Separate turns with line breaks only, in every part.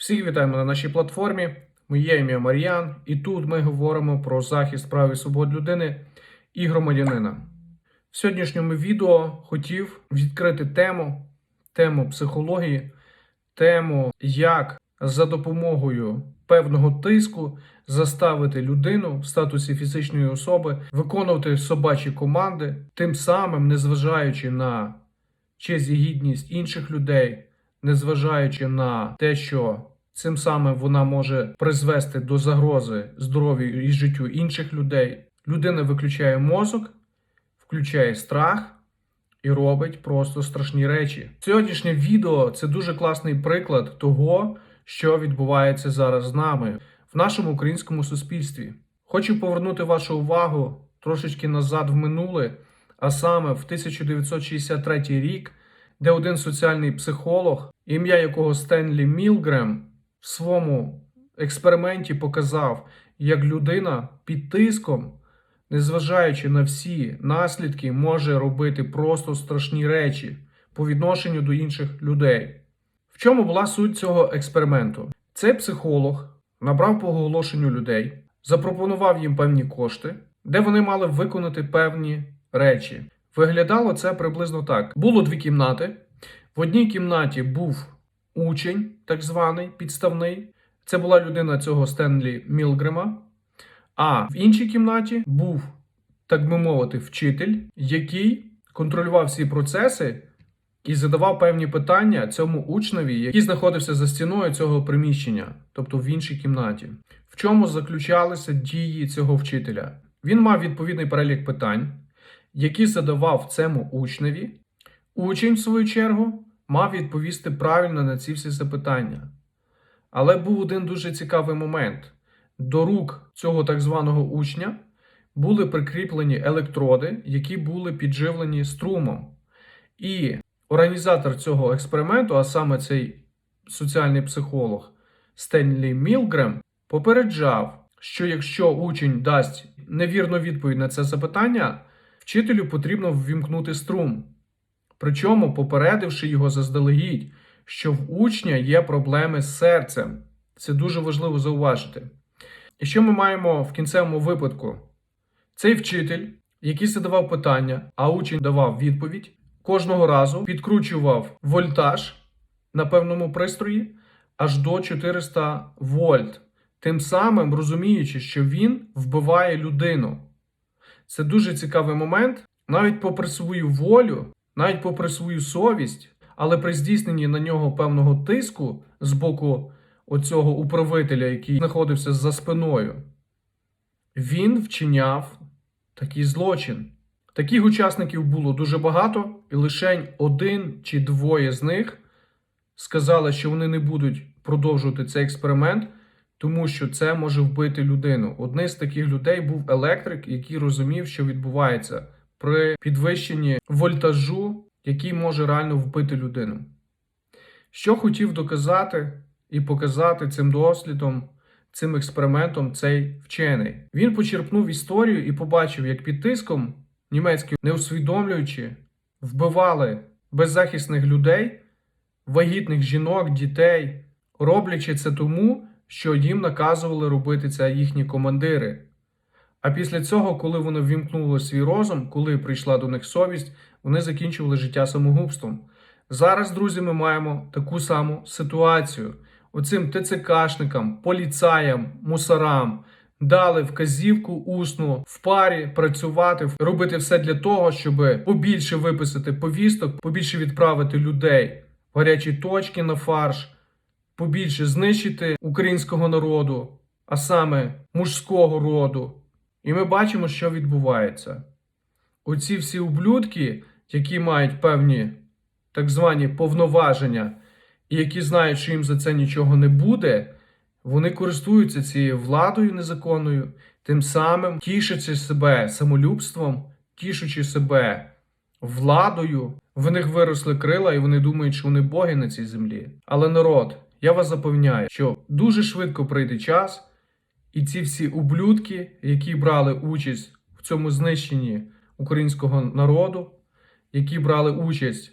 Всіх вітаємо на нашій платформі. Моє ім'я Мар'ян, і тут ми говоримо про захист прав і свобод людини і громадянина. В сьогоднішньому відео хотів відкрити тему, тему психології, тему, як за допомогою певного тиску заставити людину в статусі фізичної особи виконувати собачі команди, тим самим, незважаючи на честь і гідність інших людей, незважаючи на те, що цим самим вона може призвести до загрози здоров'ю і життю інших людей. Людина виключає мозок, включає страх і робить просто страшні речі. Сьогоднішнє відео це дуже класний приклад того, що відбувається зараз з нами в нашому українському суспільстві. Хочу повернути вашу увагу трошечки назад в минуле, а саме в 1963 рік, де один соціальний психолог, ім'я якого Стенлі Мілгрем, в своєму експерименті показав, як людина під тиском, незважаючи на всі наслідки, може робити просто страшні речі по відношенню до інших людей. В чому була суть цього експерименту? Цей психолог набрав по оголошенню людей, запропонував їм певні кошти, де вони мали виконати певні речі. Виглядало це приблизно так: було дві кімнати. В одній кімнаті був учень, так званий підставний. Це була людина цього Стенлі Мілгрема. А в іншій кімнаті був, так би мовити, вчитель, який контролював всі процеси і задавав певні питання цьому учневі, який знаходився за стіною цього приміщення, тобто в іншій кімнаті. В чому заключалися дії цього вчителя? Він мав відповідний перелік питань, які задавав цьому учневі. Учень, в свою чергу, мав відповісти правильно на ці всі запитання. Але був один дуже цікавий момент. До рук цього так званого учня були прикріплені електроди, які були підживлені струмом. І організатор цього експерименту, а саме цей соціальний психолог Стенлі Мілгрем, попереджав, що якщо учень дасть невірну відповідь на це запитання, вчителю потрібно ввімкнути струм. Причому попередивши його заздалегідь, що в учня є проблеми з серцем. Це дуже важливо зауважити. І що ми маємо в кінцевому випадку? Цей вчитель, який задавав питання, а учень давав відповідь, кожного разу підкручував вольтаж на певному пристрої аж до 400 вольт, тим самим розуміючи, що він вбиває людину. Це дуже цікавий момент, навіть попри свою волю, навіть попри свою совість, але при здійсненні на нього певного тиску з боку оцього управителя, який знаходився за спиною, він вчиняв такий злочин. Таких учасників було дуже багато, і лише один чи двоє з них сказали, що вони не будуть продовжувати цей експеримент, тому що це може вбити людину. Одним з таких людей був електрик, який розумів, що відбувається при підвищенні вольтажу, який може реально вбити людину. Що хотів доказати і показати цим дослідом, цим експериментом цей вчений? Він почерпнув історію і побачив, як під тиском німецькі, не усвідомлюючи, вбивали беззахисних людей, вагітних жінок, дітей, роблячи це тому, що їм наказували робити це їхні командири. А після цього, коли вони ввімкнули свій розум, коли прийшла до них совість, вони закінчували життя самогубством. Зараз, друзі, ми маємо таку саму ситуацію. Оцим ТЦКшникам, поліцаям, мусорам дали вказівку усну в парі працювати, робити все для того, щоб побільше виписати повісток, побільше відправити людей в гарячі точки на фарш, побільше знищити українського народу, а саме мужського роду. І ми бачимо, що відбувається. Оці всі ублюдки, які мають певні так звані повноваження, і які знають, що їм за це нічого не буде, вони користуються цією владою незаконною, тим самим тішачи себе самолюбством, тішучи себе владою. В них виросли крила, і вони думають, що вони боги на цій землі. Але народ, я вас запевняю, що дуже швидко прийде час, і ці всі ублюдки, які брали участь в цьому знищенні українського народу, які брали участь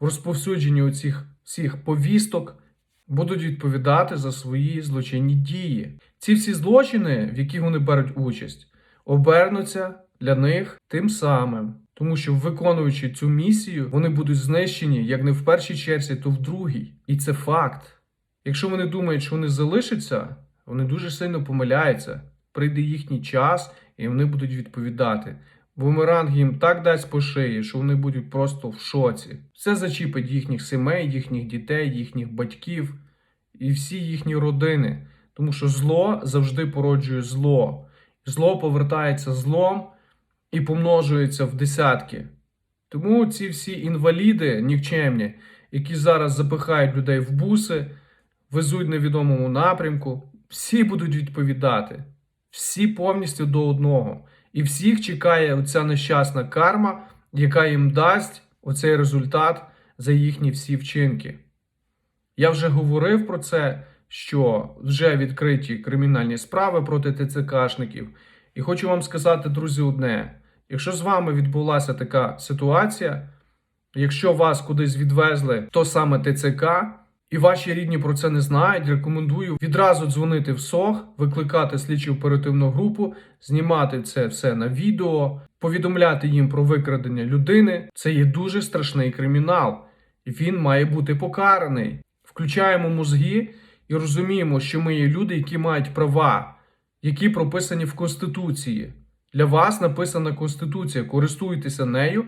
в розповсюдженні оцих всіх повісток, будуть відповідати за свої злочинні дії. Ці всі злочини, в яких вони беруть участь, обернуться для них тим самим. Тому що, виконуючи цю місію, вони будуть знищені як не в першій черзі, то в другій. І це факт. Якщо вони думають, що вони залишаться, вони дуже сильно помиляються. Прийде їхній час, і вони будуть відповідати. Бумеранг їм так дасть по шиї, що вони будуть просто в шоці. Це зачіпить їхніх сімей, їхніх дітей, їхніх батьків і всі їхні родини. Тому що зло завжди породжує зло. Зло повертається злом і помножується в десятки. Тому ці всі інваліди нікчемні, які зараз запихають людей в буси, везуть невідомому напрямку, всі будуть відповідати. Всі повністю до одного. І всіх чекає оця нещасна карма, яка їм дасть оцей результат за їхні всі вчинки. Я вже говорив про це, що вже відкриті кримінальні справи проти ТЦКшників. І хочу вам сказати, друзі, одне: якщо з вами відбулася така ситуація, якщо вас кудись відвезли, то саме ТЦК, і ваші рідні про це не знають, рекомендую відразу дзвонити в СОГ, викликати слідчу оперативну групу, знімати це все на відео, повідомляти їм про викрадення людини. Це є дуже страшний кримінал, і він має бути покараний. Включаємо мозги і розуміємо, що ми є люди, які мають права, які прописані в Конституції. Для вас написана Конституція. Користуйтеся нею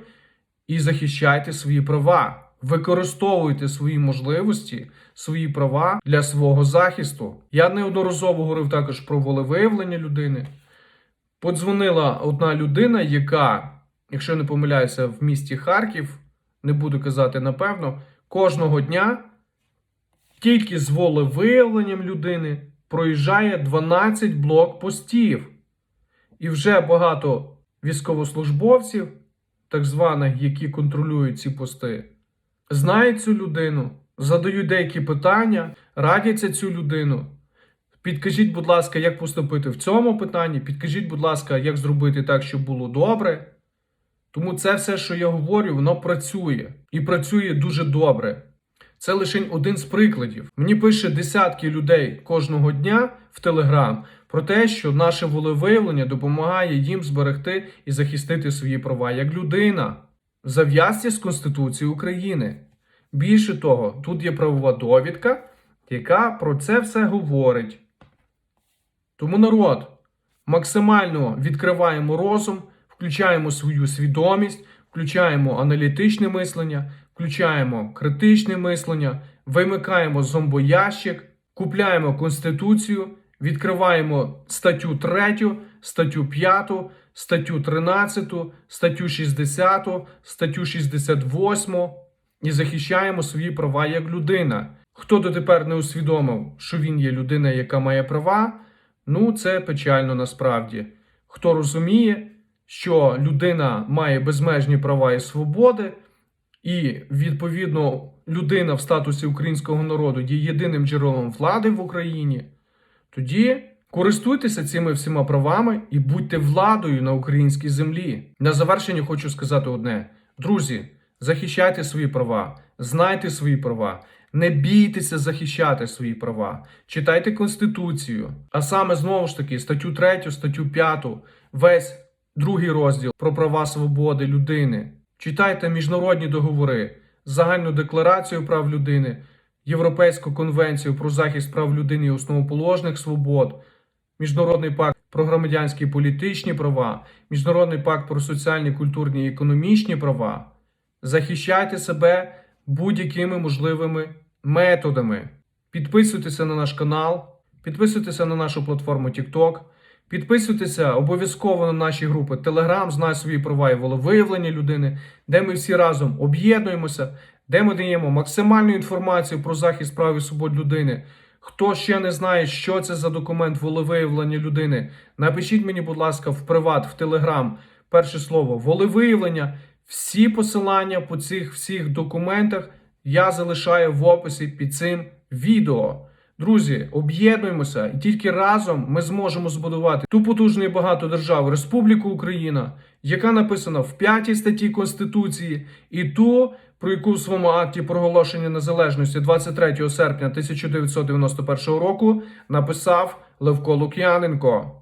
і захищайте свої права. Використовуйте свої можливості, свої права для свого захисту. Я неодноразово говорив також про волевиявлення людини. Подзвонила одна людина, яка, якщо не помиляюся, в місті Харків, не буду казати напевно, кожного дня тільки з волевиявленням людини проїжджає 12 блокпостів. І вже багато військовослужбовців, так званих, які контролюють ці пости, знають цю людину, задають деякі питання, радяться цю людину. Підкажіть, будь ласка, як поступити в цьому питанні, підкажіть, будь ласка, як зробити так, щоб було добре. Тому це все, що я говорю, воно працює і працює дуже добре. Це лише один з прикладів. Мені пише десятки людей кожного дня в Телеграм про те, що наше волевиявлення допомагає їм зберегти і захистити свої права як людина зав'язці з Конституцією України. Більше того, тут є правова довідка, яка про це все говорить. Тому народ, максимально відкриваємо розум, включаємо свою свідомість, включаємо аналітичне мислення, включаємо критичне мислення, вимикаємо зомбоящик, купляємо Конституцію, відкриваємо статтю 3, статтю 5, статтю 13, статтю 60, статтю 68 і захищаємо свої права як людина. Хто дотепер не усвідомив, що він є людина, яка має права, ну це печально насправді. Хто розуміє, що людина має безмежні права і свободи, і відповідно людина в статусі українського народу є єдиним джерелом влади в Україні, тоді користуйтеся цими всіма правами і будьте владою на українській землі. На завершення хочу сказати одне: друзі, захищайте свої права, знайте свої права. Не бійтеся захищати свої права, читайте Конституцію, а саме знову ж таки статтю 3, статтю 5, весь другий розділ про права свободи людини. Читайте міжнародні договори, загальну декларацію прав людини, Європейську конвенцію про захист прав людини і основоположних свобод, Міжнародний пакт про громадянські політичні права, Міжнародний пакт про соціальні, культурні і економічні права. Захищайте себе будь-якими можливими методами. Підписуйтеся на наш канал, підписуйтеся на нашу платформу TikTok, підписуйтеся обов'язково на наші групи Telegram, знай свої права і волевиявлення людини, де ми всі разом об'єднуємося, де ми даємо максимальну інформацію про захист прав і свобод людини. Хто ще не знає, що це за документ волевиявлення людини, напишіть мені, будь ласка, в приват, в Телеграм, перше слово волевиявлення. Всі посилання по цих всіх документах я залишаю в описі під цим відео. Друзі, об'єднуємося, і тільки разом ми зможемо збудувати ту потужну і багату державу Республіку Україна, яка написана в п'ятій статті Конституції, і ту, про яку в своєму акті проголошення незалежності 23 серпня 1991 року написав Левко Лук'яненко.